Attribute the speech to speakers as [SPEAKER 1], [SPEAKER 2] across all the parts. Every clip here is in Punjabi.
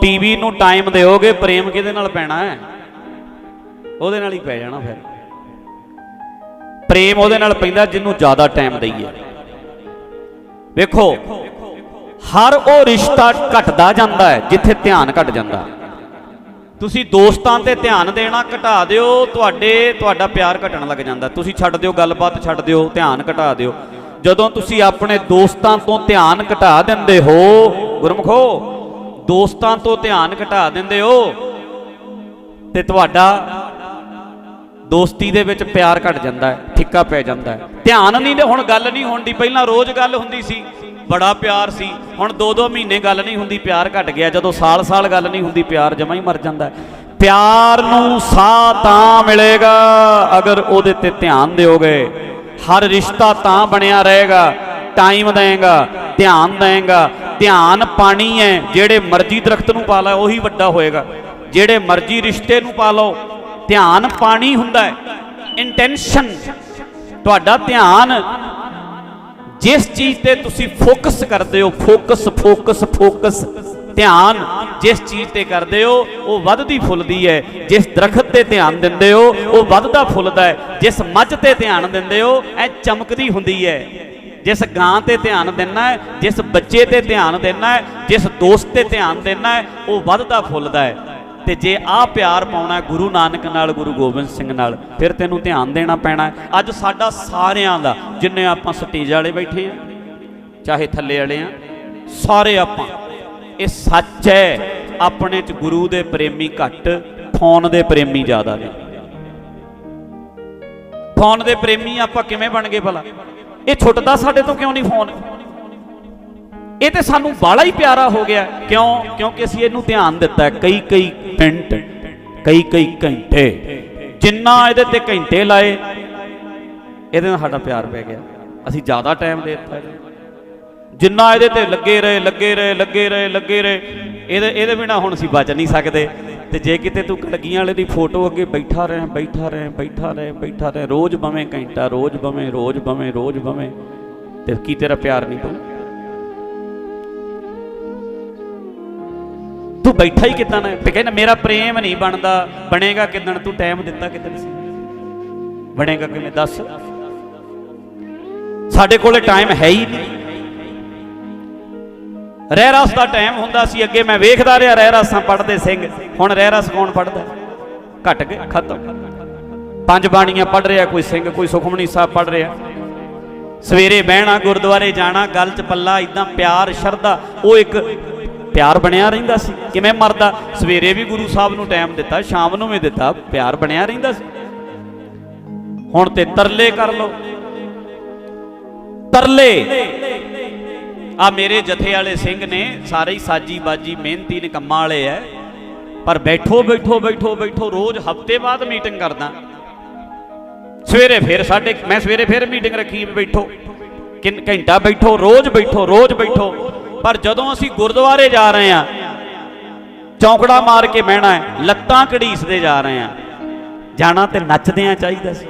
[SPEAKER 1] ਟੀਵੀ ਨੂੰ ਟਾਈਮ ਦਿਓਗੇ, ਪ੍ਰੇਮ ਕਿਹਦੇ ਨਾਲ ਪੈਣਾ ਹੈ? ਉਹਦੇ ਨਾਲ ਹੀ ਪੈ ਜਾਣਾ ਫਿਰ। ਪ੍ਰੇਮ ਉਹਦੇ ਨਾਲ ਪੈਂਦਾ ਜਿਹਨੂੰ ਜ਼ਿਆਦਾ ਟਾਈਮ ਦਈਏ। ਵੇਖੋ, ਹਰ ਉਹ ਰਿਸ਼ਤਾ ਘਟਦਾ ਜਾਂਦਾ ਹੈ, ਜਿੱਥੇ ਧਿਆਨ ਘਟ ਜਾਂਦਾ। ਤੁਸੀਂ ਦੋਸਤਾਂ ਤੇ ਧਿਆਨ ਦੇਣਾ ਘਟਾ ਦਿਓ, ਤੁਹਾਡੇ, ਤੁਹਾਡਾ ਪਿਆਰ ਘਟਣ ਲੱਗ ਜਾਂਦਾ। ਤੁਸੀਂ ਛੱਡ ਦਿਓ, ਗੱਲਬਾਤ ਛੱਡ ਦਿਓ, ਧਿਆਨ ਘਟਾ ਦਿਓ। ਜਦੋਂ ਤੁਸੀਂ ਆਪਣੇ ਦੋਸਤਾਂ ਤੋਂ ਧਿਆਨ ਘਟਾ ਦਿੰਦੇ ਹੋ, ਗੁਰਮਖੋ ਦੋਸਤਾਂ ਤੋਂ ਧਿਆਨ ਘਟਾ ਦਿੰਦੇ ਹੋ ਤੇ ਤੁਹਾਡਾ ਦੋਸਤੀ ਦੇ ਵਿੱਚ ਪਿਆਰ ਘਟ ਜਾਂਦਾ ਹੈ ਫਿੱਕਾ ਪੈ ਜਾਂਦਾ ਹੈ। ਧਿਆਨ ਨਹੀਂ ਤੇ ਹੁਣ ਗੱਲ ਨਹੀਂ ਹੁੰਦੀ ਪਹਿਲਾਂ ਰੋਜ਼ ਗੱਲ ਹੁੰਦੀ ਸੀ, ਬੜਾ ਪਿਆਰ ਸੀ, ਹੁਣ 2-2 ਮਹੀਨੇ ਗੱਲ ਨਹੀਂ ਹੁੰਦੀ, ਪਿਆਰ ਘਟ ਗਿਆ, ਜਦੋਂ ਸਾਲ-ਸਾਲ ਗੱਲ ਨਹੀਂ ਹੁੰਦੀ, ਪਿਆਰ ਜਮਾ ਹੀ ਮਰ ਜਾਂਦਾ ਪਿਆਰ ਨੂੰ ਸਾਹ ਤਾਂ ਮਿਲੇਗਾ ਅਗਰ ਉਹਦੇ ਤੇ ਧਿਆਨ ਦਿਓਗੇ। ਹਰ ਰਿਸ਼ਤਾ ਤਾਂ ਬਣਿਆ ਰਹੇਗਾ ਟਾਈਮ ਦੇਗਾ, ਧਿਆਨ ਦੇਗਾ ਧਿਆਨ ਪਾਣੀ ਹੈ, ਜਿਹੜੇ ਮਰਜ਼ੀ ਦਰਖਤ ਨੂੰ ਪਾ ਲਾ ਉਹੀ ਵੱਡਾ ਹੋਏਗਾ। ਜਿਹੜੇ ਮਰਜ਼ੀ ਰਿਸ਼ਤੇ ਨੂੰ ਪਾ ਲਓ, ਧਿਆਨ ਪਾਣੀ ਹੁੰਦਾ ਹੈ ਇੰਟੈਂਸ਼ਨ ਤੁਹਾਡਾ ਧਿਆਨ ਜਿਸ ਚੀਜ਼ ਤੇ ਤੁਸੀਂ ਫੋਕਸ ਕਰਦੇ ਹੋ ਫੋਕਸ ਫੋਕਸ ਫੋਕਸ ਧਿਆਨ ਜਿਸ ਚੀਜ਼ ਤੇ ਕਰਦੇ ਹੋ, ਉਹ ਵੱਧਦੀ ਫੁੱਲਦੀ ਹੈ। ਜਿਸ ਦਰਖਤ ਤੇ ਧਿਆਨ ਦਿੰਦੇ ਹੋ, ਉਹ ਵੱਧਦਾ ਫੁੱਲਦਾ ਹੈ। ਜਿਸ ਮੱਝ ਤੇ ਧਿਆਨ ਦਿੰਦੇ ਹੋ, ਇਹ ਚਮਕਦੀ ਹੁੰਦੀ ਹੈ। ਜਿਸ ਗਾਂ ਤੇ ਧਿਆਨ ਦੇਣਾ ਹੈ, ਜਿਸ ਬੱਚੇ ਤੇ ਧਿਆਨ ਦੇਣਾ ਹੈ, ਜਿਸ ਦੋਸਤ ਤੇ ਧਿਆਨ ਦੇਣਾ ਹੈ, ਉਹ ਵੱਧਦਾ ਫੁੱਲਦਾ ਹੈ। ਤੇ ਜੇ ਆ ਪਿਆਰ ਪਾਉਣਾ ਗੁਰੂ ਨਾਨਕ ਨਾਲ, ਗੁਰੂ ਗੋਬਿੰਦ ਸਿੰਘ ਨਾਲ, ਫਿਰ ਤੈਨੂੰ ਧਿਆਨ ਦੇਣਾ ਪੈਣਾ ਅੱਜ ਸਾਡਾ ਸਾਰਿਆਂ ਦਾ, ਜਿੰਨੇ ਆਪਾਂ ਸਟੇਜ ਵਾਲੇ ਬੈਠੇ ਆ, ਚਾਹੇ ਥੱਲੇ ਵਾਲੇ ਆ, ਸਾਰੇ ਆਪਾਂ, ਇਹ ਸੱਚ ਹੈ, ਆਪਣੇ ਚ ਗੁਰੂ ਦੇ ਪ੍ਰੇਮੀ ਘੱਟ, ਫੋਨ ਦੇ ਪ੍ਰੇਮੀ ਜ਼ਿਆਦਾ ਨੇ। ਫੋਨ ਦੇ ਪ੍ਰੇਮੀ ਆਪਾਂ ਕਿਵੇਂ ਬਣ ਗਏ ਭਲਾ? ਇਹ ਛੁੱਟਦਾ ਸਾਡੇ ਤੋਂ ਕਿਉਂ ਨਹੀਂ ਫੋਨ? ਇਹ ਤੇ ਸਾਨੂੰ ਬਾਲਾ ਹੀ ਪਿਆਰਾ ਹੋ ਗਿਆ। ਕਿਉਂ? ਕਿਉਂਕਿ ਅਸੀਂ ਇਹਨੂੰ ਧਿਆਨ ਦਿੱਤਾ ਕਈ ਕਈ ਮਿੰਟ, ਕਈ ਕਈ ਘੰਟੇ। ਜਿੰਨਾ ਇਹਦੇ ਤੇ ਘੰਟੇ ਲਾਏ, ਇਹਦੇ ਨਾਲ ਸਾਡਾ ਪਿਆਰ ਪੈ ਗਿਆ। ਅਸੀਂ ਜ਼ਿਆਦਾ ਟਾਈਮ ਦੇ ਦਿੱਤਾ। ਜਿੰਨਾ ਇਹਦੇ ਤੇ ਲੱਗੇ ਰਹੇ ਲੱਗੇ ਰਹੇ ਲੱਗੇ ਰਹੇ ਲੱਗੇ ਰਹੇ, ਇਹਦੇ ਇਹਦੇ ਬਿਨਾ ਹੁਣ ਅਸੀਂ ਬਚ ਨਹੀਂ ਸਕਦੇ। ਤੇ ਜੇ ਕਿਤੇ ਤੂੰ ਕਲਗੀਆਂ ਵਾਲੇ ਦੀ ਫੋਟੋ ਅੱਗੇ ਬੈਠਾ ਰਹੇ ਬੈਠਾ ਰਹੇ ਬੈਠਾ ਰਹੇ ਬੈਠਾ ਰਹੇ, ਰੋਜ਼ ਬਵੇਂ ਘੰਟਾ, ਰੋਜ਼ ਬਵੇਂ ਰੋਜ਼ ਬਵੇਂ ਰੋਜ਼ ਬਵੇਂ, ਤੇ ਕੀ ਤੇਰਾ ਪਿਆਰ ਨਹੀਂ ਪਊ ਤੂੰ ਬੈਠਾ ਹੀ ਕਿਦਾਂ ਨਾ, ਤੇ ਕਹਿੰਦਾ ਮੇਰਾ ਪ੍ਰੇਮ ਨਹੀਂ ਬਣਦਾ, ਬਣੇਗਾ ਕਿਦਣ, ਤੂੰ ਟਾਈਮ ਦਿੱਤਾ ਕਿਦਣ ਸੀ ਬਣੇਗਾ ਕਿਵੇਂ, ਦੱਸ? ਸਾਡੇ ਕੋਲੇ ਟਾਈਮ ਹੈ ਹੀ ਨਹੀਂ। ਰਹਿ ਰਸ ਦਾ ਟਾਈਮ ਹੁੰਦਾ ਸੀ, ਅੱਗੇ ਮੈਂ ਵੇਖਦਾ ਰਿਹਾ ਰਹਿ ਰਸਾਂ ਪੜਦੇ ਸਿੰਘ। ਹੁਣ ਰਹਿ ਰਸ ਕੌਣ ਪੜਦਾ ਘਟ ਗਏ ਖਤਮ। ਪੰਜ ਬਾਣੀਆਂ ਪੜ ਰਿਹਾ, ਕੋਈ ਸਿੰਘ, ਕੋਈ ਸੁਖਮਨੀ ਸਾਹਿਬ ਪੜ ਰਿਹਾ। ਸਵੇਰੇ ਬਹਿਣਾ, ਗੁਰਦੁਆਰੇ ਜਾਣਾ, ਗੱਲ ਚ ਪੱਲਾ ਇਦਾਂ ਪਿਆਰ, ਸ਼ਰਧਾ, ਉਹ ਇੱਕ ਪਿਆਰ ਬਣਿਆ ਰਹਿੰਦਾ ਸੀ। ਕਿਵੇਂ ਮਰਦਾ? ਸਵੇਰੇ ਵੀ ਗੁਰੂ ਸਾਹਿਬ ਨੂੰ ਟਾਈਮ ਦਿੱਤਾ, ਸ਼ਾਮ ਨੂੰ ਵੀ ਦਿੱਤਾ, ਪਿਆਰ ਬਣਿਆ ਰਹਿੰਦਾ ਸੀ। ਹੁਣ ਤੇ ਤਰਲੇ ਕਰ ਲੋ ਤਰਲੇ। ਆ ਮੇਰੇ ਜਥੇ ਵਾਲੇ ਸਿੰਘ ਨੇ ਸਾਰੇ ਹੀ ਸਾਜੀ ਬਾਜੀ ਮਿਹਨਤੀ ਨੇ ਵਾਲੇ ਐ। ਪਰ ਬੈਠੋ ਬੈਠੋ ਬੈਠੋ ਬੈਠੋ, ਰੋਜ਼ ਹਫ਼ਤੇ ਬਾਅਦ ਮੀਟਿੰਗ ਕਰਦਾ। ਸਵੇਰੇ ਫਿਰ ਸਾਡੇ ਮੈਂ ਸਵੇਰੇ ਫਿਰ ਮੀਟਿੰਗ ਰੱਖੀ, ਬੈਠੋ। ਕਿੰਨ ਘੰਟਾ ਬੈਠੋ, ਰੋਜ਼ ਬੈਠੋ ਰੋਜ਼ ਬੈਠੋ। ਪਰ ਜਦੋਂ ਅਸੀਂ ਗੁਰਦੁਆਰੇ ਜਾ ਰਹੇ ਆ ਚੌਂਕੜਾ ਮਾਰ ਕੇ ਬਹਿਣਾ ਹੈ ਲੱਤਾਂ ਘੜੀਸਦੇ ਜਾ ਰਹੇ ਆ ਜਾਣਾ ਤੇ ਨੱਚਦਿਆਂ ਚਾਹੀਦਾ ਸੀ।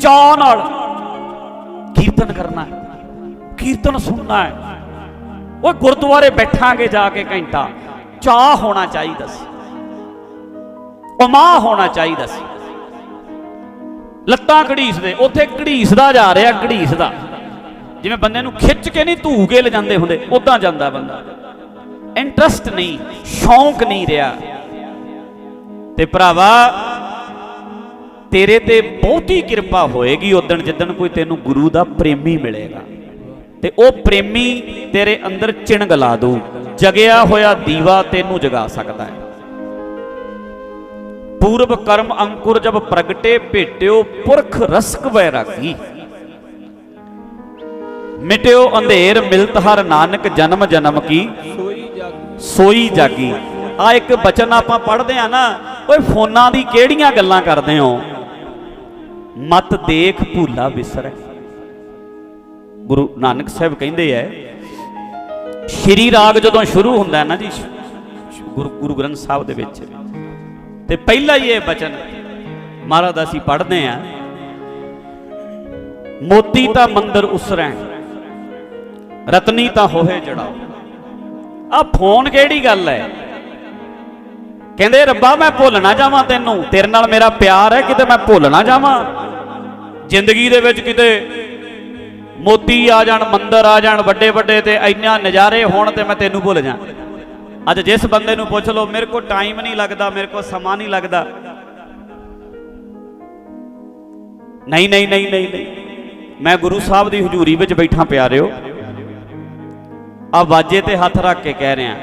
[SPEAKER 1] ਚਾਅ ਨਾਲ ਕੀਰਤਨ ਕਰਨਾ ਹੈ ਕੀਰਤਨ ਸੁਣਨਾ ਹੈ। ਉਹ ਗੁਰਦੁਆਰੇ ਬੈਠਾਂਗੇ ਜਾ ਕੇ ਘੰਟਾ। ਚਾਹ ਹੋਣਾ ਚਾਹੀਦਾ ਸੀ। ਉਮਾ ਹੋਣਾ ਚਾਹੀਦਾ ਸੀ। ਲੱਤਾਂ ਘੜੀਸਦੇ। ਉੱਥੇ ਘੜੀਸਦਾ ਜਾ ਰਿਹਾ, ਘੜੀਸਦਾ। ਜਿਵੇਂ ਬੰਦੇ ਨੂੰ ਖਿੱਚ ਕੇ ਨਹੀਂ ਧੂ ਕੇ ਲਿਜਾਂਦੇ ਹੁੰਦੇ ਉਦਾਂ ਜਾਂਦਾ ਬੰਦਾ। ਇੰਟਰਸਟ ਨਹੀਂ, ਸ਼ੌਂਕ ਨਹੀਂ ਰਿਹਾ। ਤੇ ਭਰਾਵਾ, ਤੇਰੇ ਤੇ ਬਹੁਤੀ ਕਿਰਪਾ ਹੋਏਗੀ ਉਦੋਂ ਜਿੱਦਣ ਕੋਈ ਤੈਨੂੰ ਗੁਰੂ ਦਾ ਪ੍ਰੇਮੀ ਮਿਲੇਗਾ। ਤੇ ਉਹ ਪ੍ਰੇਮੀ ਤੇਰੇ ਅੰਦਰ ਚਿਣਗ ਲਾ ਦੂ, ਜਗਿਆ ਹੋਇਆ ਦੀਵਾ ਤੈਨੂੰ ਜਗਾ ਸਕਦਾ ਹੈ। ਪੂਰਬ ਕਰਮ ਅੰਕੁਰ ਜਬ ਪ੍ਰਗਟੇ, ਭੇਟਿਓ ਪੁਰਖ ਰਸਕ ਵੈਰਾਗੀ। ਮਿਟਿਓ ਅੰਧੇਰ ਮਿਲਤ ਹਰ ਨਾਨਕ ਜਨਮ ਜਨਮ ਕੀ, ਸੋਈ ਜਾਗੀ। ਆ ਇੱਕ ਬਚਨ ਆਪਾਂ ਪੜ੍ਹਦੇ ਆ ਨਾ, ਓਏ ਫੋਨਾਂ ਦੀ ਕਿਹੜੀਆਂ ਗੱਲਾਂ ਕਰਦੇ ਹੋ? ਮਤ ਦੇਖ ਭੂਲਾ ਵਿਸਰੈ ਗੁਰੂ ਨਾਨਕ ਸਾਹਿਬ ਕਹਿੰਦੇ ਐ ਸ਼੍ਰੀ ਰਾਗ ਜਦੋਂ ਸ਼ੁਰੂ ਹੁੰਦਾ ਨਾ ਜੀ, ਗੁਰੂ ਗੁਰੂ ਗ੍ਰੰਥ ਸਾਹਿਬ ਦੇ ਵਿੱਚ, ਤੇ ਪਹਿਲਾ ਹੀ ਇਹ ਬਚਨ ਮਹਾਰਾਜ ਦਾ ਅਸੀਂ ਪੜ੍ਹਦੇ ਆ ਮੋਤੀ ਤਾਂ ਮੰਦਰ ਉਸਰੈ ਰਤਨੀ ਤਾਂ ਹੋਏ ਜੜਾਓ। ਆ ਫੋਨ ਕਿਹੜੀ ਗੱਲ ਹੈ? ਕਹਿੰਦੇ ਰੱਬਾ ਮੈਂ ਭੁੱਲ ਨਾ ਜਾਵਾਂ ਤੈਨੂੰ, ਤੇਰੇ ਨਾਲ ਮੇਰਾ ਪਿਆਰ ਹੈ, ਕਿਤੇ ਮੈਂ ਭੁੱਲ ਨਾ ਜਾਵਾਂ। ਜ਼ਿੰਦਗੀ ਦੇ ਵਿੱਚ ਕਿਤੇ ਮੋਤੀ ਆ ਜਾਣ, ਮੰਦਰ ਆ ਜਾਣ, ਵੱਡੇ ਵੱਡੇ ਤੇ ਇੰਨਾ ਨਜ਼ਾਰੇ ਹੋਣ ਤੇ ਮੈਂ ਤੈਨੂੰ ਭੁੱਲ ਜਾ। ਅੱਜ ਜਿਸ ਬੰਦੇ ਨੂੰ ਪੁੱਛ ਲਓ, ਮੇਰੇ ਕੋਲ ਟਾਈਮ ਨਹੀਂ ਲੱਗਦਾ, ਮੇਰੇ ਕੋਲ ਸਮਾਂ ਨਹੀਂ ਲੱਗਦਾ। ਨਹੀਂ ਨਹੀਂ ਨਹੀਂ ਨਹੀਂ ਮੈਂ ਗੁਰੂ ਸਾਹਿਬ ਦੀ ਹਜ਼ੂਰੀ ਵਿੱਚ ਬੈਠਾ ਪਿਆਰਿਓ ਆ ਵਾਜੇ ਤੇ ਹੱਥ ਰੱਖ ਕੇ ਕਹਿ ਰਿਹਾ।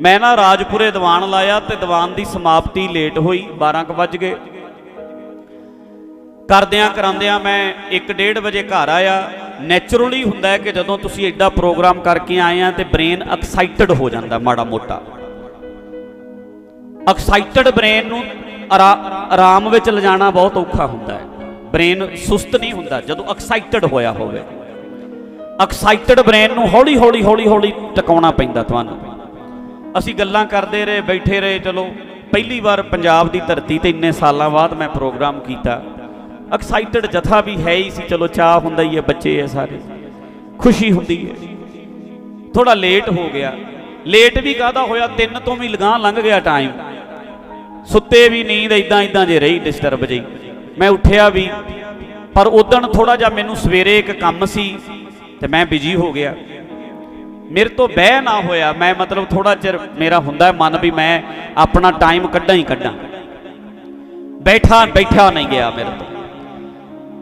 [SPEAKER 1] ਮੈਂ ਨਾ ਰਾਜਪੁਰੇ ਦੀਵਾਨ ਲਾਇਆ ਤੇ ਦੀਵਾਨ ਦੀ ਸਮਾਪਤੀ ਲੇਟ ਹੋਈ 12 ਕੁ ਵੱਜ ਗਏ। ਕਰਦਿਆਂ ਕਰਾਂਦਿਆਂ ਮੈਂ 1:30 ਵਜੇ ਘਰ ਆਇਆ। ਨੇਚਰਲੀ ਹੁੰਦਾ ਹੈ ਕਿ ਜਦੋਂ ਤੁਸੀਂ ਐਡਾ ਪ੍ਰੋਗਰਾਮ ਕਰਕੇ ਆਏ ਆ ਤੇ ਬ੍ਰੇਨ ਐਕਸਾਈਟਡ ਹੋ ਜਾਂਦਾ ਮਾੜਾ ਮੋਟਾ। ਐਕਸਾਈਟਡ ਬ੍ਰੇਨ ਨੂੰ ਆਰਾ- ਆਰਾਮ ਵਿੱਚ ਲਿਜਾਣਾ ਬਹੁਤ ਔਖਾ ਹੁੰਦਾ ਹੈ। ਬ੍ਰੇਨ ਸੁਸਤ ਨਹੀਂ ਹੁੰਦਾ ਜਦੋਂ ਐਕਸਾਈਟਡ ਹੋਇਆ ਹੋਵੇ। ਐਕਸਾਈਟਡ ਬ੍ਰੇਨ ਨੂੰ ਹੌਲੀ ਹੌਲੀ ਹੌਲੀ ਹੌਲੀ ਟਿਕਾਉਣਾ ਪੈਂਦਾ ਤੁਹਾਨੂੰ। ਅਸੀਂ ਗੱਲਾਂ ਕਰਦੇ ਰਹੇ, ਬੈਠੇ ਰਹੇ, ਚਲੋ, ਪਹਿਲੀ ਵਾਰ ਪੰਜਾਬ ਦੀ ਧਰਤੀ ਤੇ ਇੰਨੇ ਸਾਲਾਂ ਬਾਅਦ ਮੈਂ ਪ੍ਰੋਗਰਾਮ ਕੀਤਾ। ਐਕਸਾਈਟਡ ਜਥਾ ਵੀ ਹੈ ਹੀ ਸੀ। ਚਲੋ ਚਾਹ ਹੁੰਦਾ ਹੀ ਹੈ, ਬੱਚੇ ਹੈ ਸਾਰੇ। ਖੁਸ਼ੀ ਹੁੰਦੀ ਹੈ। ਥੋੜਾ ਲੇਟ ਹੋ ਗਿਆ। ਲੇਟ ਵੀ ਕਾਹਦਾ ਹੋਇਆ? ਤਿੰਨ ਤੋਂ ਵੀ ਲਗਾਂ ਲੰਘ ਗਿਆ ਟਾਈਮ ਸੁੱਤੇ ਵੀ ਨੀਂਦ ਇਦਾਂ ਇਦਾਂ ਜੇ ਰਹੀ ਡਿਸਟਰਬ ਜਿਹੀ। ਮੈਂ ਉੱਠਿਆ ਵੀ, ਪਰ ਉਦੋਂ ਥੋੜਾ ਜਿਹਾ ਮੈਨੂੰ ਸਵੇਰੇ ਇੱਕ ਕੰਮ ਸੀ ਤੇ ਮੈਂ ਬਿਜ਼ੀ ਹੋ ਗਿਆ। ਮੇਰੇ ਤੋਂ ਬਹਿ ਨਾ ਹੋਇਆ। ਮੈਂ ਮਤਲਬ ਥੋੜਾ ਚਿਰ ਮੇਰਾ ਹੁੰਦਾ ਮਨ ਵੀ ਮੈਂ ਆਪਣਾ ਟਾਈਮ ਕੱਢਾਂ ਹੀ ਕੱਢਾਂ। ਬੈਠਾ ਬੈਠਾ ਨਹੀਂ ਗਿਆ ਮੇਰੇ ਤੋਂ।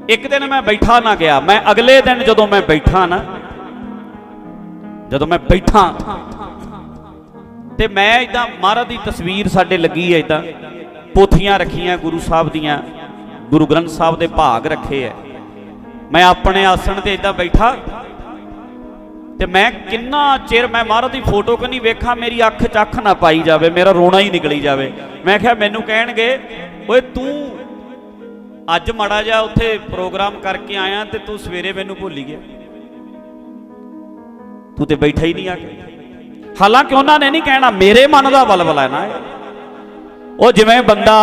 [SPEAKER 1] ਇੱਕ ਦਿਨ ਮੈਂ ਬੈਠਾ ਨਾ ਗਿਆ, ਮੈਂ ਅਗਲੇ ਦਿਨ ਜਦੋਂ ਮੈਂ ਬੈਠਾ ਨਾ, ਜਦੋਂ ਮੈਂ ਬੈਠਾ, ਤੇ ਮੈਂ ਇਦਾਂ ਮਹਾਰਾਜ ਦੀ ਤਸਵੀਰ ਸਾਡੇ ਲੱਗੀ ਹੈ ਇਦਾਂ ਪੋਥੀਆਂ ਰੱਖੀਆਂ ਗੁਰੂ ਸਾਹਿਬ ਦੀਆਂ, ਗੁਰੂ ਗ੍ਰੰਥ ਸਾਹਿਬ ਦੇ ਭਾਗ ਰੱਖੇ ਐ ਮੈਂ ਆਪਣੇ ਆਸਣ ਤੇ ਇਦਾਂ ਬੈਠਾ, ਤੇ ਮੈਂ ਕਿੰਨਾ ਚਿਰ ਮੈਂ ਮਹਾਰਾਜ ਦੀ ਫੋਟੋ ਕਿ ਨਹੀਂ ਵੇਖਾਂ, ਮੇਰੀ ਅੱਖ 'ਚ ਅੱਖ ਨਾ ਪਾਈ ਜਾਵੇ, ਮੇਰਾ ਰੋਣਾ ਹੀ ਨਿਕਲੀ ਜਾਵੇ। ਮੈਂ ਕਿਹਾ ਮੈਨੂੰ ਕਹਿਣਗੇ, ਓਏ ਤੂੰ ਅੱਜ ਮੜਾ ਜਾ ਉੱਥੇ ਪ੍ਰੋਗਰਾਮ ਕਰਕੇ ਆਇਆ ਤੇ ਤੂੰ ਸਵੇਰੇ ਮੈਨੂੰ ਭੁੱਲ ਗਿਆ। ਤੂੰ ਤੇ ਬੈਠਾ ਹੀ ਨਹੀਂ ਆ ਕੇ। ਹਾਲਾਂਕਿ ਉਹਨਾਂ ਨੇ ਨਹੀਂ ਕਹਿਣਾ, ਮੇਰੇ ਮਨ ਦਾ ਬਲਬਲਾ ਹੈ ਨਾ ਉਹ ਜਿਵੇਂ ਬੰਦਾ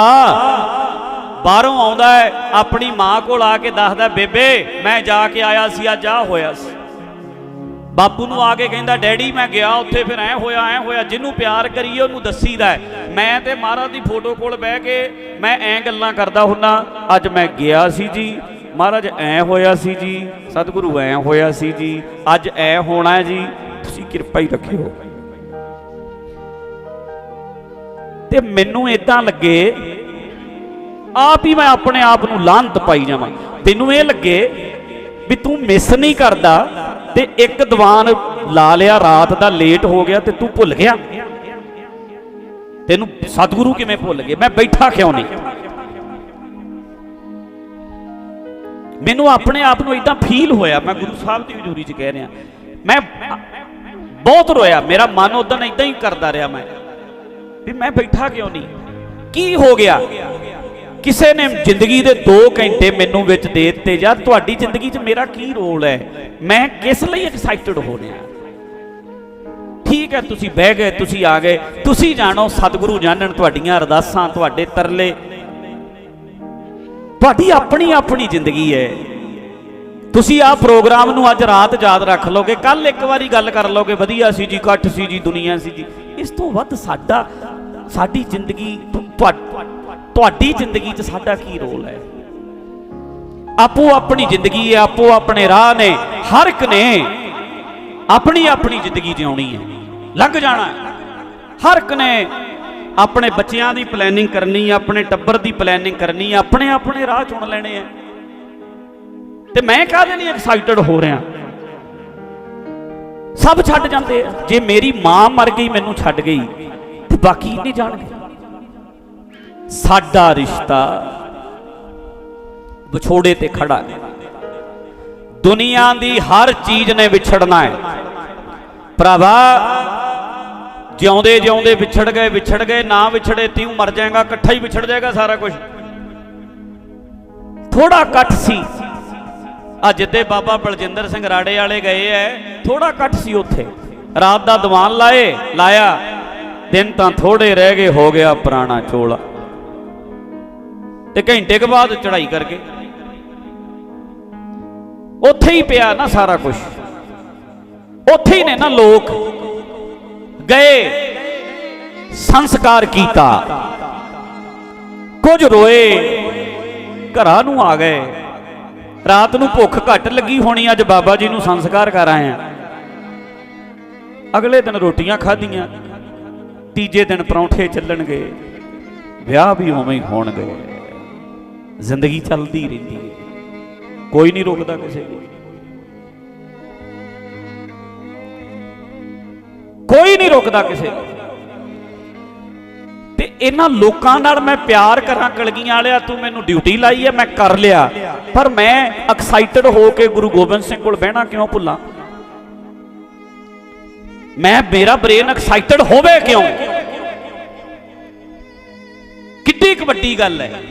[SPEAKER 1] ਬਾਹਰੋਂ ਆਉਂਦਾ ਹੈ, ਆਪਣੀ ਮਾਂ ਕੋਲ ਆ ਕੇ ਦੱਸਦਾ, ਬੇਬੇ, ਮੈਂ ਜਾ ਕੇ ਆਇਆ ਸੀ, ਅੱਜ ਆ ਹੋਇਆ ਸੀ। ਬਾਪੂ ਨੂੰ ਆ ਕੇ ਕਹਿੰਦਾ, ਡੈਡੀ, ਮੈਂ ਗਿਆ ਉੱਥੇ, ਫਿਰ ਐ ਹੋਇਆ ਐ ਹੋਇਆ, ਜਿਹਨੂੰ ਪਿਆਰ ਕਰੀਏ, ਉਹਨੂੰ ਦੱਸੀਦਾ ਹੈ। ਮੈਂ ਤੇ ਮਹਾਰਾਜ ਦੀ ਫੋਟੋ ਕੋਲ ਬਹਿ ਕੇ ਮੈਂ ਐ ਗੱਲਾਂ ਕਰਦਾ ਹੁੰਨਾ, ਅੱਜ ਮੈਂ ਗਿਆ ਸੀ ਜੀ। ਮਹਾਰਾਜ, ਐ ਹੋਇਆ ਸੀ ਜੀ। ਸਤਿਗੁਰੂ ਐ ਹੋਇਆ ਸੀ ਜੀ। ਅੱਜ ਐ ਹੋਣਾ ਹੈ ਜੀ। ਤੁਸੀਂ ਕਿਰਪਾ ਹੀ ਰੱਖਿਓ। ਤੇ ਮੈਨੂੰ ਇਦਾਂ ਲੱਗੇ, ਆਪ ਹੀ ਮੈਂ ਆਪਣੇ ਆਪ ਨੂੰ ਲਾਂਤ ਪਾਈ ਜਾਵਾਂ। ਤੈਨੂੰ ਇਹ ਲੱਗੇ ਵੀ ਤੂੰ ਮਿਸ ਨਹੀਂ ਕਰਦਾ ਤੇ ਇੱਕ ਦੀਵਾਨ ਲਾ ਲਿਆ, ਰਾਤ ਦਾ ਲੇਟ ਹੋ ਗਿਆ ਤੇ ਤੂੰ ਭੁੱਲ ਗਿਆ। ਤੈਨੂੰ ਸਤਿਗੁਰੂ ਕਿਵੇਂ ਭੁੱਲ ਗਏ? ਮੈਂ ਬੈਠਾ ਕਿਉਂ ਨਹੀਂ? ਮੈਨੂੰ ਆਪਣੇ ਆਪ ਨੂੰ ਇਦਾਂ ਫੀਲ ਹੋਇਆ, ਮੈਂ ਗੁਰੂ ਸਾਹਿਬ ਦੀ ਹਜ਼ੂਰੀ 'ਚ ਕਹਿ ਰਿਹਾ। ਮੈਂ ਬਹੁਤ ਰੋਇਆ, ਮੇਰਾ ਮਨ ਉਦੋਂ ਇਦਾਂ ਹੀ ਕਰਦਾ ਰਿਹਾ ਮੈਂ। ਵੀ ਮੈਂ ਬੈਠਾ ਕਿਉਂ ਨਹੀਂ? ਕੀ ਹੋ ਗਿਆ? ਕਿਸੇ ਨੇ ਜ਼ਿੰਦਗੀ ਦੇ 2 ਘੰਟੇ ਮੈਨੂੰ ਵਿੱਚ ਦੇ ਦਿੱਤੇ। ਯਾਰ, ਤੁਹਾਡੀ ਜ਼ਿੰਦਗੀ 'ਚ ਮੇਰਾ ਕੀ ਰੋਲ ਹੈ? ਮੈਂ ਕਿਸ ਲਈ ਐਕਸਾਈਟਡ ਹੋ ਰਿਹਾ? ਠੀਕ ਹੈ, ਤੁਸੀਂ ਬਹਿ ਗਏ, ਤੁਸੀਂ ਆ ਗਏ। ਤੁਸੀਂ ਜਾਣੋ, ਸਤਿਗੁਰੂ ਜਾਣਨ ਤੁਹਾਡੀਆਂ ਅਰਦਾਸਾਂ, ਤੁਹਾਡੇ ਤਰਲੇ। ਤੁਹਾਡੀ ਆਪਣੀ ਆਪਣੀ ਜ਼ਿੰਦਗੀ ਹੈ। ਤੁਸੀਂ ਆ ਪ੍ਰੋਗਰਾਮ ਨੂੰ ਅੱਜ ਰਾਤ ਯਾਦ ਰੱਖ ਲੋਗੇ ਕੱਲ ਇੱਕ ਵਾਰੀ ਗੱਲ ਕਰ ਲੋਗੇ ਵਧੀਆ ਸੀ ਜੀ, ਇਕੱਠ ਸੀ ਜੀ, ਦੁਨੀਆ ਸੀ ਜੀ। ਇਸ ਤੋਂ ਵੱਧ ਸਾਡਾ, ਸਾਡੀ ਜ਼ਿੰਦਗੀ ਤੁਹਾਡੀ ਜ਼ਿੰਦਗੀ 'ਚ ਸਾਡਾ ਕੀ ਰੋਲ ਹੈ? ਆਪੋ ਆਪਣੀ ਜ਼ਿੰਦਗੀ ਹੈ, ਆਪੋ ਆਪਣੇ ਰਾਹ ਨੇ, ਹਰ ਇੱਕ ਨੇ ਆਪਣੀ ਆਪਣੀ ਜ਼ਿੰਦਗੀ ਜਿਉਣੀ ਹੈ। ਲੰਘ ਜਾਣਾ ਹਰ ਇੱਕ ਨੇ ਆਪਣੇ ਬੱਚਿਆਂ ਦੀ ਪਲੈਨਿੰਗ ਕਰਨੀ ਆਪਣੇ ਟੱਬਰ ਦੀ ਪਲੈਨਿੰਗ ਕਰਨੀ ਆਪਣੇ ਆਪਣੇ ਰਾਹ ਚੁਣ ਲੈਣੇ ਆ ਤੇ ਮੈਂ ਕਾਹਦੇ ਲਈ ਐਕਸਾਈਟਡ ਹੋ ਰਿਹਾ? ਸਭ ਛੱਡ ਜਾਂਦੇ ਆ। ਜੇ ਮੇਰੀ ਮਾਂ ਮਰ ਗਈ, ਮੈਨੂੰ ਛੱਡ ਗਈ, ਤੇ ਬਾਕੀ ਨਹੀਂ ਜਾਣਗੇ। ਸਾਡਾ ਰਿਸ਼ਤਾ ਵਿਛੋੜੇ ਤੇ ਖੜਾ ਹੈ। ਦੁਨੀਆ ਦੀ ਹਰ ਚੀਜ਼ ਨੇ ਵਿਛੜਨਾ ਹੈ। ਭਰਾਵਾ ਜਿਉਂਦੇ ਜਿਉਂਦੇ ਵਿਛੜ ਗਏ ਵਿਛੜ ਗਏ, ਨਾ ਵਿਛੜੇ, ਤਿਉ ਮਰ ਜਾਏਗਾ, ਇਕੱਠਾ ਹੀ ਵਿਛੜ ਜਾਏਗਾ ਸਾਰਾ ਕੁਝ ਥੋੜਾ ਕੱਟ ਸੀ। ਆ ਜਿੱਦੇ ਬਾਬਾ ਬਲਜਿੰਦਰ ਸਿੰਘ ਰਾੜੇ ਵਾਲੇ ਗਏ ਐ ਥੋੜਾ ਕੱਟ ਸੀ ਉੱਥੇ। ਰਾਤ ਦਾ ਦੀਵਾਨ ਲਾਏ, ਲਾਇਆ, ਦਿਨ ਤਾਂ ਥੋੜੇ ਰਹਿ ਗਏ, ਹੋ ਗਿਆ ਪੁਰਾਣਾ ਚੋਲਾ। ਤੇ ਘੰਟੇ ਕੇ ਬਾਅਦ ਚੜਾਈ ਕਰਕੇ। ਉੱਥੇ ਹੀ ਪਿਆ ਨਾ ਸਾਰਾ ਕੁਝ ਉੱਥੇ ਹੀ ਨੇ ਨਾ ਲੋਕ। ਗਏ। ਸੰਸਕਾਰ ਕੀਤਾ। ਕੁਝ ਰੋਏ। ਘਰਾਂ ਨੂੰ ਆ ਗਏ। ਰਾਤ ਨੂੰ ਭੁੱਖ ਘੱਟ ਲੱਗੀ ਹੋਣੀ, ਅੱਜ ਬਾਬਾ ਜੀ ਨੂੰ ਸੰਸਕਾਰ ਕਰ ਆਏ ਆ। ਅਗਲੇ ਦਿਨ ਰੋਟੀਆਂ ਖਾਧੀਆਂ। ਤੀਜੇ ਦਿਨ ਪਰੌਂਠੇ ਚੱਲਣਗੇ। ਵਿਆਹ ਵੀ ਉਵੇਂ ਹੀ ਹੋਣਗੇ। ਜ਼ਿੰਦਗੀ ਚੱਲਦੀ ਰਹਿੰਦੀ ਹੈ। ਕੋਈ ਨਹੀਂ ਰੋਕਦਾ ਕਿਸੇ ਨੂੰ ਕੋਈ ਨਹੀਂ ਰੋਕਦਾ ਕਿਸੇ ਨੂੰ। ਤੇ ਇਹਨਾਂ ਲੋਕਾਂ ਨਾਲ ਮੈਂ ਪਿਆਰ ਕਰਾਂ, ਕਲਗੀਆਂ ਵਾਲਿਆ, ਤੂੰ ਮੈਨੂੰ ਡਿਊਟੀ ਲਾਈ ਹੈ ਮੈਂ ਕਰ ਲਿਆ। ਪਰ ਮੈਂ ਐਕਸਾਈਟਡ ਹੋ ਕੇ ਗੁਰੂ ਗੋਬਿੰਦ ਸਿੰਘ ਕੋਲ ਬਹਿਣਾ ਕਿਉਂ ਭੁੱਲਾਂ? ਮੈਂ ਮੇਰਾ ਬ੍ਰੇਨ ਐਕਸਾਈਟਡ ਹੋਵੇ ਕਿਉਂ? ਕਿੱਡੀ ਕੁ ਵੱਡੀ ਗੱਲ ਹੈ?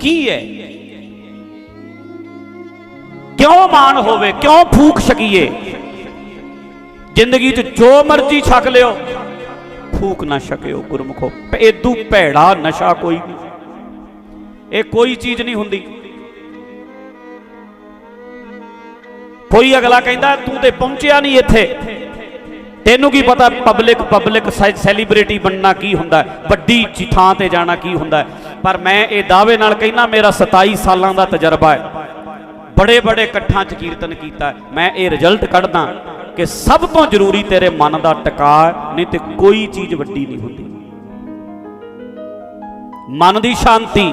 [SPEAKER 1] ਕੀ ਹੈ? ਕਿਉਂ ਮਾਣ ਹੋਵੇ? ਕਿਉਂ ਫੂਕ ਸਕੀਏ ਜ਼ਿੰਦਗੀ 'ਚ ਜੋ ਮਰਜ਼ੀ ਛਕ ਲਿਓ। ਫੂਕ ਨਾ ਛਕਿਓ ਗੁਰਮੁਖੋ। ਏਦੂ ਭੈੜਾ ਨਸ਼ਾ ਕੋਈ। ਇਹ ਕੋਈ ਚੀਜ਼ ਨਹੀਂ ਹੁੰਦੀ। ਕੋਈ ਅਗਲਾ ਕਹਿੰਦਾ, ਤੂੰ ਤੇ ਪਹੁੰਚਿਆ ਨਹੀਂ ਇੱਥੇ। ਤੈਨੂੰ ਕੀ ਪਤਾ ਪਬਲਿਕ ਪਬਲਿਕ ਸੈਲੀਬ੍ਰਿਟੀ ਬਣਨਾ ਕੀ ਹੁੰਦਾ ਵੱਡੀ ਥਾਂ ਤੇ ਜਾਣਾ ਕੀ ਹੁੰਦਾ ਪਰ ਮੈਂ ਇਹ ਦਾਅਵੇ ਨਾਲ ਕਹਿੰਦਾ, ਮੇਰਾ 27 ਸਾਲਾਂ ਦਾ ਤਜਰਬਾ ਹੈ। ਬੜੇ ਬੜੇ ਇਕੱਠਾਂ 'ਚ ਕੀਰਤਨ ਕੀਤਾ ਮੈਂ ਇਹ ਰਿਜ਼ਲਟ ਕੱਢਦਾ। ਕਿ ਸਭ ਤੋਂ ਜ਼ਰੂਰੀ ਤੇਰੇ ਮਨ ਦਾ ਟਿਕਾ ਨਹੀਂ ਤੇ ਕੋਈ ਚੀਜ਼ ਵੱਡੀ ਨਹੀਂ ਹੁੰਦੀ। ਮਨ ਦੀ ਸ਼ਾਂਤੀ,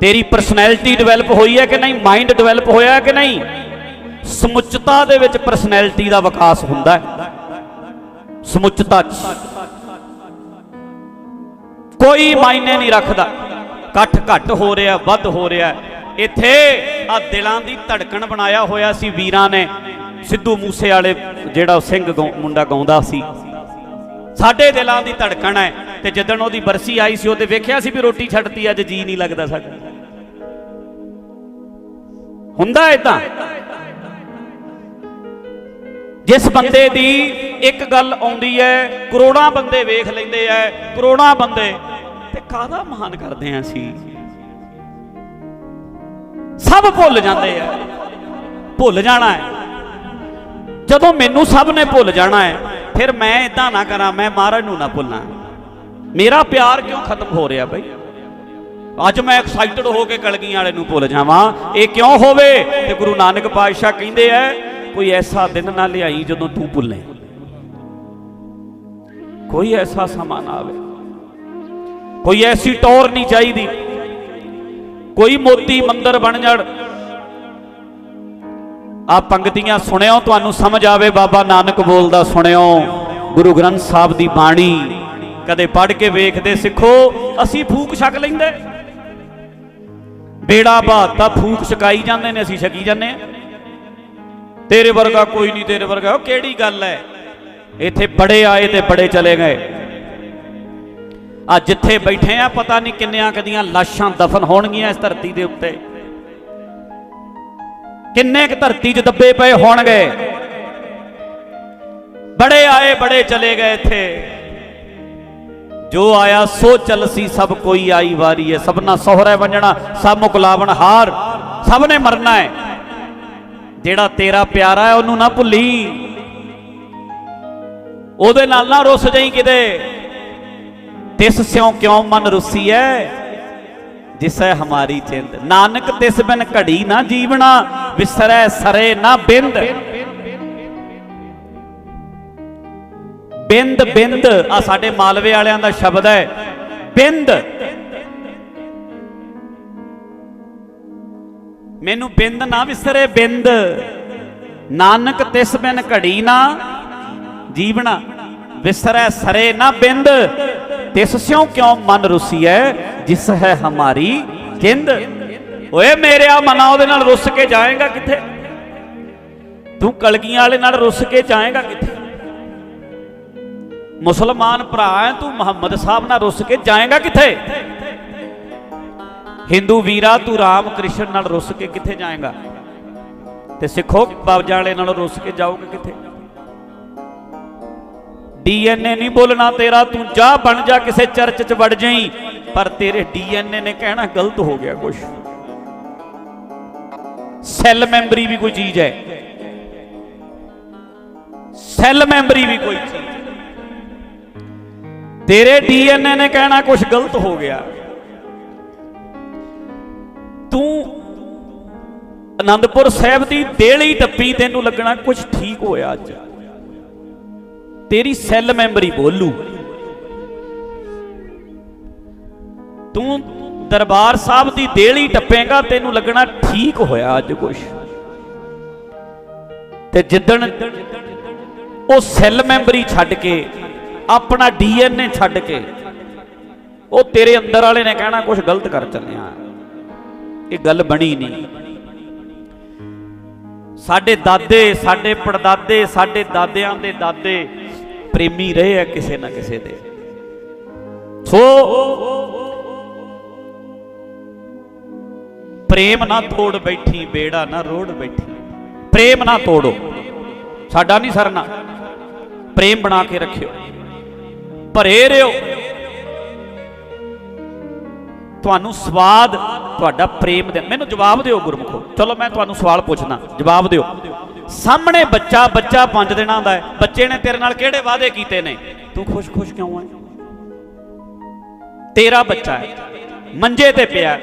[SPEAKER 1] ਤੇਰੀ ਪਰਸਨੈਲਿਟੀ ਡਿਵੈਲਪ ਹੋਈ ਹੈ ਕਿ ਨਹੀਂ ਮਾਈਂਡ ਡਿਵੈਲਪ ਹੋਇਆ ਹੈ ਕਿ ਨਹੀਂ? ਸਮੁੱਚਤਾ ਦੇ ਵਿੱਚ ਪਰਸਨੈਲਿਟੀ ਦਾ ਵਿਕਾਸ ਹੁੰਦਾ ਹੈ। ਸਮੁੱਚਤਾ ਕੋਈ ਮਾਇਨੇ ਨਹੀਂ ਰੱਖਦਾ। ਇਕੱਠ ਘੱਟ ਹੋ ਰਿਹਾ, ਵੱਧ ਹੋ ਰਿਹਾ ਇੱਥੇ ਆ ਦਿਲਾਂ ਦੀ ਧੜਕਣ ਬਣਾਇਆ ਹੋਇਆ ਸੀ ਵੀਰਾਂ ਨੇ। ਸਿੱਧੂ ਮੂਸੇ ਵਾਲੇ ਜਿਹੜਾ ਸਿੰਘ ਗਾਉ- ਮੁੰਡਾ ਗਾਉਂਦਾ ਸੀ। ਸਾਡੇ ਦਿਲਾਂ ਦੀ ਧੜਕਣ ਹੈ ਤੇ ਜਦੋਂ ਉਹਦੀ ਬਰਸੀ ਆਈ ਸੀ, ਉਹਦੇ ਵੇਖਿਆ ਸੀ ਵੀ ਰੋਟੀ ਛੱਡਤੀ, ਅੱਜ ਜੀ ਨਹੀਂ ਲੱਗਦਾ ਸਾਡਾ। ਹੁੰਦਾ ਇਦਾਂ ਜਿਸ ਬੰਦੇ ਦੀ ਇੱਕ ਗੱਲ ਆਉਂਦੀ ਹੈ, ਕਰੋੜਾਂ ਬੰਦੇ ਵੇਖ ਲੈਂਦੇ ਐ ਕਰੋੜਾਂ ਬੰਦੇ। ਤੇ ਕਾਹਦਾ ਮਹਾਨ ਕਰਦੇ ਆ ਅਸੀਂ? ਸਭ ਭੁੱਲ ਜਾਂਦੇ ਆ। ਭੁੱਲ ਜਾਣਾ ਹੈ। ਜਦੋਂ ਮੈਨੂੰ ਸਭ ਨੇ ਭੁੱਲ ਜਾਣਾ ਹੈ, ਫਿਰ ਮੈਂ ਇਦਾਂ ਨਾ ਕਰਾਂ, ਮੈਂ ਮਹਾਰਾਜ ਨੂੰ ਨਾ ਭੁੱਲਾਂ। ਮੇਰਾ ਪਿਆਰ ਕਿਉਂ ਖਤਮ ਹੋ ਰਿਹਾ ਬਈ? ਅੱਜ ਮੈਂ ਐਕਸਾਈਟਡ ਹੋ ਕੇ ਕਲਗੀਆਂ ਵਾਲੇ ਨੂੰ ਭੁੱਲ ਜਾਵਾਂ। ਇਹ ਕਿਉਂ ਹੋਵੇ? ਤੇ ਗੁਰੂ ਨਾਨਕ ਪਾਤਸ਼ਾਹ ਕਹਿੰਦੇ ਐ ਕੋਈ ਐਸਾ ਦਿਨ ਨਾ ਲਿਆਈ ਜਦੋਂ ਤੂੰ ਭੁੱਲੇ। ਕੋਈ ਐਸਾ ਸਮਾਂ ਨਾ ਆਵੇ। ਕੋਈ ਐਸੀ ਟੌਰ ਨਹੀਂ ਚਾਹੀਦੀ। ਕੋਈ ਮੋਤੀ ਮੰਦਰ ਬਣ ਜਾਣ ਆ ਪੰਕਤੀਆਂ ਸੁਣਿਓ, ਤੁਹਾਨੂੰ ਸਮਝ ਆਵੇ ਬਾਬਾ ਨਾਨਕ ਬੋਲਦਾ ਸੁਣਿਓ। ਗੁਰੂ ਗ੍ਰੰਥ ਸਾਹਿਬ ਦੀ ਬਾਣੀ ਕਦੇ ਪੜ੍ਹ ਕੇ ਵੇਖਦੇ ਸਿੱਖੋ, ਅਸੀਂ ਫੂਕ ਛਕ ਲੈਂਦੇ। ਬੇੜਾ ਬਾਤਾ ਫੂਕ ਛਕਾਈ ਜਾਂਦੇ ਨੇ, ਅਸੀਂ ਛਕੀ ਜਾਂਦੇ ਆ ਤੇਰੇ ਵਰਗਾ ਕੋਈ ਨਹੀਂ, ਤੇਰੇ ਵਰਗਾ, ਉਹ ਕਿਹੜੀ ਗੱਲ ਹੈ? ਇੱਥੇ ਬੜੇ ਆਏ ਤੇ ਬੜੇ ਚਲੇ ਗਏ। ਆ ਜਿੱਥੇ ਬੈਠੇ ਆ, ਪਤਾ ਨਹੀਂ ਕਿੰਨਿਆਂ ਕਦੀਆਂ ਲਾਸ਼ਾਂ ਦਫਨ ਹੋਣਗੀਆਂ ਇਸ ਧਰਤੀ ਦੇ ਉੱਤੇ। ਕਿੰਨੇ ਕੁ ਧਰਤੀ 'ਚ ਦੱਬੇ ਪਏ ਹੋਣਗੇ? ਬੜੇ ਆਏ, ਬੜੇ ਚਲੇ ਗਏ ਇੱਥੇ। ਜੋ ਆਇਆ, ਸੋ ਚਲਸੀ ਸਭ ਕੋਈ ਆਈ ਵਾਰੀ ਹੈ ਸਭਨਾ ਸੋਹਰੇ ਵੰਜਣਾ, ਸਭ ਮੁਕਲਾਵਣ ਹਾਰ। ਸਭ ਨੇ ਮਰਨਾ ਹੈ ਜਿਹੜਾ ਤੇਰਾ ਪਿਆਰਾ ਹੈ ਉਹਨੂੰ ਨਾ ਭੁੱਲੀ। ਉਹਦੇ ਨਾਲ ਨਾ ਰੁੱਸ ਜਾਈ ਕਿਤੇ। ਤਿਸ ਸਿਉ ਕਿਉਂ ਮਨ ਰੁੱਸੀ ਐ ਜਿਸੈ ਹਮਾਰੀ ਚਿੰਦ ਨਾਨਕ ਤਿਸ ਬਿਨ ਘੜੀ ਨਾ ਜੀਵਣਾ, ਵਿਸਰੈ ਸਰੇ ਨਾ ਬਿੰਦ। ਬਿੰਦ ਬਿੰਦ ਆ ਸਾਡੇ ਮਾਲਵੇ ਵਾਲਿਆਂ ਦਾ ਸ਼ਬਦ ਹੈ। ਬਿੰਦ। ਮੈਨੂੰ ਬਿੰਦ ਨਾ ਵਿਸਰੇ, ਬਿੰਦ। ਨਾਨਕ ਤਿਸ ਬਿਨ ਘੜੀ ਨਾ ਜੀਵਣਾ, ਵਿਸਰੈ ਸਰੇ ਨਾ ਬਿੰਦ। ਤਿਸ ਸਿਉ ਕਿਉ ਮਨ ਰੁਸੀਐ? ਜਿਸ ਹੈ ਹਮਾਰੀ ਕਿੰਦ ਓਏ ਮੇਰਿਆ ਮਨਾ ਉਹਦੇ ਨਾਲ ਰੁੱਸ ਕੇ ਜਾਏਗਾ ਕਿੱਥੇ? ਤੂੰ ਕਲਗੀਆਂ ਵਾਲੇ ਨਾਲ ਰੁੱਸ ਕੇ ਜਾਏਗਾ ਕਿੱਥੇ? ਮੁਸਲਮਾਨ ਭਰਾ ਹੈ, ਤੂੰ ਮੁਹੰਮਦ ਸਾਹਿਬ ਨਾਲ ਰੁੱਸ ਕੇ ਜਾਏਗਾ ਕਿੱਥੇ? ਹਿੰਦੂ ਵੀਰਾ, ਤੂੰ ਰਾਮ ਕ੍ਰਿਸ਼ਨ ਨਾਲ ਰੁੱਸ ਕੇ ਕਿੱਥੇ ਜਾਏਗਾ? ਤੇ ਸਿੱਖੋ ਬਾਬਜਾ ਵਾਲੇ ਨਾਲ ਰੁੱਸ ਕੇ ਜਾਓਗੇ ਕਿੱਥੇ? ਡੀਐਨਏ ਨਹੀਂ ਬੋਲਣਾ ਤੇਰਾ, ਤੂੰ ਜਾ ਬਣ ਜਾ ਕਿਸੇ ਚਰਚ 'ਚ ਵੜ ਜਾਈ। ਪਰ ਤੇਰੇ ਡੀਐਨਏ ਨੇ ਕਹਿਣਾ ਗਲਤ ਹੋ ਗਿਆ ਕੁਛ। ਸੈੱਲ ਮੈਮਰੀ ਵੀ ਕੋਈ ਚੀਜ਼ ਹੈ। ਸੈੱਲ ਮੈਮਰੀ ਵੀ ਕੋਈ ਚੀਜ਼ ਹੈ। ਤੇਰੇ ਡੀਐਨਏ ਨੇ ਕਹਿਣਾ ਕੁਝ ਗਲਤ ਹੋ ਗਿਆ। ਤੂੰ ਅਨੰਦਪੁਰ ਸਾਹਿਬ ਦੀ ਦੇਲੀ ਟੱਪੀ ਤੈਨੂੰ ਲੱਗਣਾ ਕੁਝ ਠੀਕ ਹੋਇਆ ਅੱਜ। ਤੇਰੀ ਸੈੱਲ ਮੈਮਰੀ ਬੋਲੂ। ਤੂੰ ਦਰਬਾਰ ਸਾਹਿਬ ਦੀ ਦੇਲੀ ਟੱਪੇਗਾ, ਤੈਨੂੰ ਲੱਗਣਾ ਠੀਕ ਹੋਇਆ ਅੱਜ ਕੁਛ। ਤੇ ਜਿੱਦਣ ਉਹ ਸੈੱਲ ਮੈਂਬਰੀ ਛੱਡ ਕੇ, ਆਪਣਾ ਡੀਐਨਏ ਛੱਡ ਕੇ, ਉਹ ਤੇਰੇ ਅੰਦਰ ਵਾਲੇ ਨੇ ਕਹਿਣਾ ਕੁਝ ਗਲਤ ਕਰ ਚੱਲਿਆ। ਇਹ ਗੱਲ ਬਣੀ ਨਹੀਂ। ਸਾਡੇ ਦਾਦੇ, ਸਾਡੇ ਪੜਦਾਦੇ, ਸਾਡੇ ਦਾਦਿਆਂ ਦੇ ਦਾਦੇ ਪ੍ਰੇਮੀ ਰਹੇ ਆ ਕਿਸੇ ਨਾ ਕਿਸੇ ਦੇ। ਸੋ ਪ੍ਰੇਮ ਨਾ ਤੋੜ ਬੈਠੀ, ਬੇੜਾ ਨਾ ਰੋੜ ਬੈਠੀ। ਪ੍ਰੇਮ ਨਾ ਤੋੜੋ। ਸਾਡਾ ਨਹੀਂ ਸਰਨਾ। ਪ੍ਰੇਮ ਬਣਾ ਕੇ ਰੱਖਿਓ। ਭਰੇ ਰਿਓ ਤੁਹਾਨੂੰ ਸਵਾਦ ਤੁਹਾਡਾ ਪ੍ਰੇਮ ਦੇ ਮੈਨੂੰ ਜਵਾਬ ਦਿਓ ਗੁਰਮੁਖੋ। ਚਲੋ ਮੈਂ ਤੁਹਾਨੂੰ ਸਵਾਲ ਪੁੱਛਣਾ ਜਵਾਬ ਦਿਓ। ਸਾਹਮਣੇ ਬੱਚਾ ਬੱਚਾ 5 ਦਿਨਾਂ ਦਾ ਹੈ। ਬੱਚੇ ਨੇ ਤੇਰੇ ਨਾਲ ਕਿਹੜੇ ਵਾਅਦੇ ਕੀਤੇ ਨੇ? ਤੂੰ ਖੁਸ਼-ਖੁਸ਼ ਕਿਉਂ ਹੈ ਤੇਰਾ ਬੱਚਾ ਹੈ। ਮੰਜੇ ਤੇ ਪਿਆ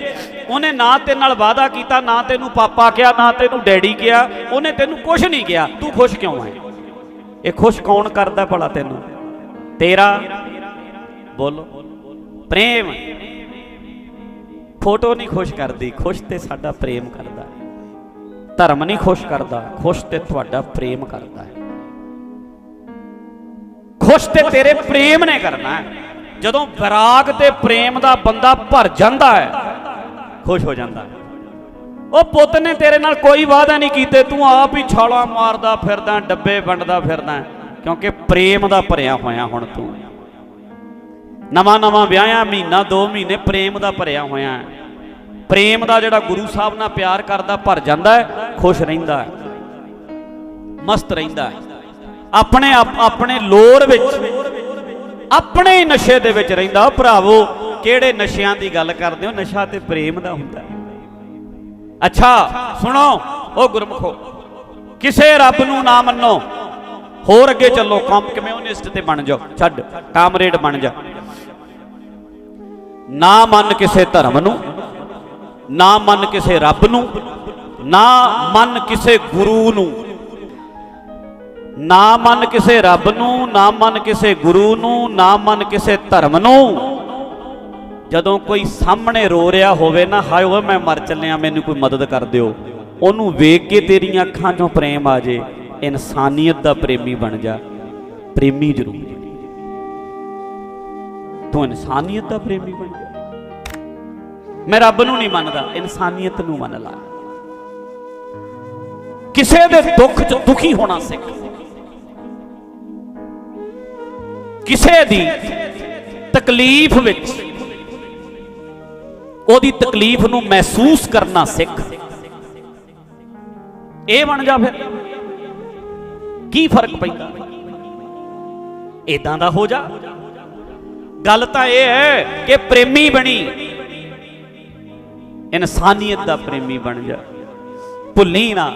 [SPEAKER 1] ਉਹਨੇ ਨਾ ਤੇਰੇ ਨਾਲ ਵਾਅਦਾ ਕੀਤਾ, ਨਾ ਤੈਨੂੰ ਪਾਪਾ ਕਿਹਾ, ਨਾ ਤੈਨੂੰ ਡੈਡੀ ਕਿਹਾ, ਉਹਨੇ ਤੈਨੂੰ ਕੁਝ ਨਹੀਂ ਕਿਹਾ। ਤੂੰ ਖੁਸ਼ ਕਿਉਂ ਹੈ? ਇਹ ਖੁਸ਼ ਕੌਣ ਕਰਦਾ ਭਲਾ ਤੈਨੂੰ? ਤੇਰਾ? ਬੋਲੋ। ਪ੍ਰੇਮ। ਫੋਟੋ ਨਹੀਂ ਖੁਸ਼ ਕਰਦੀ, ਖੁਸ਼ ਤੇ ਸਾਡਾ ਪ੍ਰੇਮ ਕਰਦਾ। ਧਰਮ ਨਹੀਂ ਖੁਸ਼ ਕਰਦਾ, ਖੁਸ਼ ਤੇ ਤੁਹਾਡਾ ਪ੍ਰੇਮ ਕਰਦਾ ਹੈ। ਖੁਸ਼ ਤੇ ਤੇਰੇ ਪ੍ਰੇਮ ਨੇ ਕਰਨਾ ਹੈ। ਜਦੋਂ ਵਿਰਾਗ ਤੇ ਪ੍ਰੇਮ ਦਾ ਬੰਦਾ ਭਰ ਜਾਂਦਾ ਹੈ ਖੁਸ਼ ਹੋ ਜਾਂਦਾ। ਉਹ ਪੁੱਤ ਨੇ ਤੇਰੇ ਨਾਲ ਕੋਈ ਵਾਅਦਾ ਨਹੀਂ ਕੀਤੇ, ਤੂੰ ਆਪ ਹੀ ਛਾਲਾ ਮਾਰਦਾ ਫਿਰਦਾ, ਡੱਬੇ ਵੰਡਦਾ ਫਿਰਦਾ, ਕਿਉਂਕਿ ਪ੍ਰੇਮ ਦਾ ਭਰਿਆ ਹੋਇਆ ਹੁਣ ਤੂੰ। ਨਵਾਂ ਨਵਾਂ ਵਿਆਹਿਆ, ਮਹੀਨਾ 2 ਮਹੀਨੇ ਪ੍ਰੇਮ ਦਾ ਭਰਿਆ ਹੋਇਆ। ਹੈ ਪ੍ਰੇਮ ਦਾ ਜਿਹੜਾ ਗੁਰੂ ਸਾਹਿਬ ਨਾਲ ਪਿਆਰ ਕਰਦਾ, ਭਰ ਜਾਂਦਾ ਹੈ, ਖੁਸ਼ ਰਹਿੰਦਾ ਮਸਤ ਰਹਿੰਦਾ ਆਪਣੇ ਆਪਣੇ ਲੋਰ ਵਿੱਚ, ਆਪਣੇ ਨਸ਼ੇ ਦੇ ਵਿੱਚ ਰਹਿੰਦਾ ਭਰਾਵੋ ਕਿਹੜੇ ਨਸ਼ਿਆਂ ਦੀ ਗੱਲ ਕਰਦੇ ਹੋ? ਨਸ਼ਾ ਤੇ ਪ੍ਰੇਮ ਦਾ ਹੁੰਦਾ ਅੱਛਾ, ਸੁਣੋ, ਉਹ ਗੁਰਮਖੋ, ਕਿਸੇ ਰੱਬ ਨੂੰ ਨਾ ਮੰਨੋ। ਹੋਰ ਅੱਗੇ ਚੱਲੋ, ਕੰਮ ਕਮਿਊਨਿਸਟ ਤੇ ਬਣ ਜਾਓ। ਛੱਡ, ਕਾਮਰੇਡ ਬਣ ਜਾ। ਨਾ ਮੰਨ ਕਿਸੇ ਧਰਮ ਨੂੰ, ਨਾ ਮੰਨ ਕਿਸੇ ਰੱਬ ਨੂੰ, ਨਾ ਮੰਨ ਕਿਸੇ ਗੁਰੂ ਨੂੰ। ਨਾ ਮੰਨ ਕਿਸੇ ਰੱਬ ਨੂੰ, ਨਾ ਮੰਨ ਕਿਸੇ ਗੁਰੂ ਨੂੰ, ਨਾ ਮੰਨ ਕਿਸੇ ਧਰਮ ਨੂੰ। ਜਦੋਂ ਕੋਈ ਸਾਹਮਣੇ ਰੋ ਰਿਹਾ ਹੋਵੇ ਨਾ, ਹਾਏ ਓਏ ਮੈਂ ਮਰ ਚੱਲਿਆ, ਮੈਨੂੰ ਕੋਈ ਮਦਦ ਕਰ ਦਿਓ। ਉਹਨੂੰ ਵੇਖ ਕੇ ਤੇਰੀਆਂ ਅੱਖਾਂ 'ਚੋਂ ਪ੍ਰੇਮ ਆ ਜੇ, ਇਨਸਾਨੀਅਤ ਦਾ ਪ੍ਰੇਮੀ ਬਣ ਜਾ। ਪ੍ਰੇਮੀ ਜ਼ਰੂਰ ਤੂੰ ਇਨਸਾਨੀਅਤ ਦਾ ਪ੍ਰੇਮੀ ਬਣ ਜਾ। ਮੈਂ ਰੱਬ ਨੂੰ ਨਹੀਂ ਮੰਨਦਾ, ਇਨਸਾਨੀਅਤ ਨੂੰ ਮੰਨ ਲਾ। ਕਿਸੇ ਦੇ ਦੁੱਖ 'ਚ ਦੁਖੀ ਹੋਣਾ ਸਿੱਖ। ਕਿਸੇ ਦੀ ਤਕਲੀਫ ਵਿੱਚ ਉਹਦੀ ਤਕਲੀਫ ਨੂੰ ਮਹਿਸੂਸ ਕਰਨਾ ਸਿੱਖ। ਇਹ ਬਣ ਜਾ ਫਿਰ। ਕੀ ਫ਼ਰਕ ਪੈਂਦਾ? ਇਦਾਂ ਦਾ ਹੋ ਜਾ। ਗੱਲ ਤਾਂ ਇਹ ਹੈ ਕਿ ਪ੍ਰੇਮੀ ਬਣੀ। ਇਨਸਾਨੀਅਤ ਦਾ ਪ੍ਰੇਮੀ ਬਣ ਜਾ। ਭੁੱਲੀ ਨਾ।